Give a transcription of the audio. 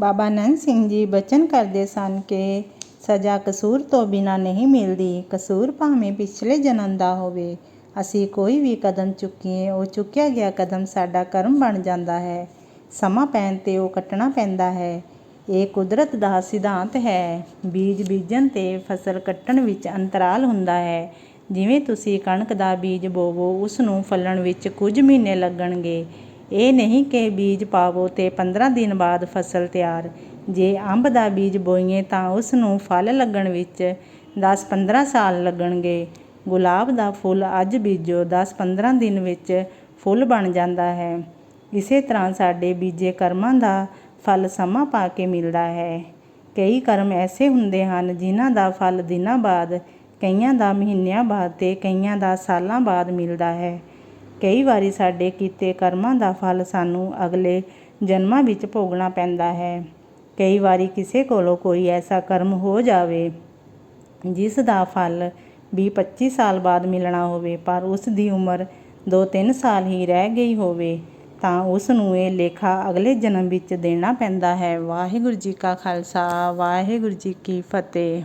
ਬਾਬਾ ਨੰਦ ਸਿੰਘ ਜੀ ਬਚਨ ਕਰਦੇ ਸਨ ਕਿ ਸਜ਼ਾ ਕਸੂਰ ਤੋਂ ਬਿਨਾਂ ਨਹੀਂ ਮਿਲਦੀ, ਕਸੂਰ ਭਾਵੇਂ ਪਿਛਲੇ ਜਨਮ ਦਾ ਹੋਵੇ। ਅਸੀਂ ਕੋਈ ਵੀ ਕਦਮ ਚੁੱਕੀਏ, ਉਹ ਚੁੱਕਿਆ ਗਿਆ ਕਦਮ ਸਾਡਾ ਕਰਮ ਬਣ ਜਾਂਦਾ ਹੈ। ਸਮਾਂ ਪੈਣ 'ਤੇ ਉਹ ਕੱਟਣਾ ਪੈਂਦਾ ਹੈ। ਇਹ ਕੁਦਰਤ ਦਾ ਸਿਧਾਂਤ ਹੈ। ਬੀਜ ਬੀਜਣ ਤੇ ਫਸਲ ਕੱਟਣ ਵਿੱਚ ਅੰਤਰਾਲ ਹੁੰਦਾ ਹੈ। ਜਿਵੇਂ ਤੁਸੀਂ ਕਣਕ ਦਾ ਬੀਜ ਬੋਵੋ ਉਸ ਨੂੰ ਫਲਣ ਵਿੱਚ ਕੁਝ ਮਹੀਨੇ ਲੱਗਣਗੇ। ਇਹ ਨਹੀਂ ਕਿ ਬੀਜ ਪਾਵੋ ਤੇ 15 ਦਿਨ ਬਾਅਦ ਫਸਲ ਤਿਆਰ। ਜੇ ਅੰਬ ਦਾ ਬੀਜ ਬੋਈਏ ਤਾਂ ਉਸ ਨੂੰ ਫਲ ਲੱਗਣ ਵਿੱਚ 10-15 ਸਾਲ ਲੱਗਣਗੇ। ਗੁਲਾਬ ਦਾ ਫੁੱਲ ਅੱਜ ਬੀਜੋ 10-15 ਦਿਨ ਵਿੱਚ ਫੁੱਲ ਬਣ ਜਾਂਦਾ ਹੈ। ਇਸੇ ਤਰ੍ਹਾਂ ਸਾਡੇ ਬੀਜੇ ਕਰਮਾਂ ਦਾ ਫਲ ਸਮਾਂ ਪਾ ਕੇ ਮਿਲਦਾ ਹੈ। ਕਈ ਕਰਮ ਐਸੇ ਹੁੰਦੇ ਹਨ ਜਿਨ੍ਹਾਂ ਦਾ ਫਲ ਦਿਨਾਂ ਬਾਅਦ, ਕਈਆਂ ਦਾ ਮਹੀਨਿਆਂ ਬਾਅਦ ਤੇ ਕਈਆਂ ਦਾ ਸਾਲਾਂ ਬਾਅਦ ਮਿਲਦਾ ਹੈ। ਕਈ ਵਾਰੀ ਸਾਡੇ ਕੀਤੇ ਕਰਮਾਂ ਦਾ ਫਲ ਸਾਨੂੰ ਅਗਲੇ ਜਨਮਾਂ ਵਿੱਚ ਭੋਗਣਾ ਪੈਂਦਾ ਹੈ। ਕਈ ਵਾਰੀ ਕਿਸੇ ਕੋਲੋਂ ਕੋਈ ਐਸਾ ਕਰਮ ਹੋ ਜਾਵੇ, ਜਿਸ ਦਾ ਫਲ 20-25 ਸਾਲ ਬਾਅਦ ਮਿਲਣਾ ਹੋਵੇ, ਪਰ ਉਸ ਦੀ ਉਮਰ 2-3 ਸਾਲ ਹੀ ਰਹਿ ਗਈ ਹੋਵੇ, ਤਾਂ ਉਸ ਨੂੰ ਇਹ ਲੇਖਾ ਅਗਲੇ ਜਨਮ ਵਿੱਚ ਦੇਣਾ ਪੈਂਦਾ ਹੈ। ਵਾਹਿਗੁਰੂ ਜੀ ਕਾ ਖਾਲਸਾ, ਵਾਹਿਗੁਰੂ ਜੀ ਕੀ ਫਤਿਹ।